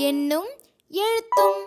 என்னும் எழுத்தும்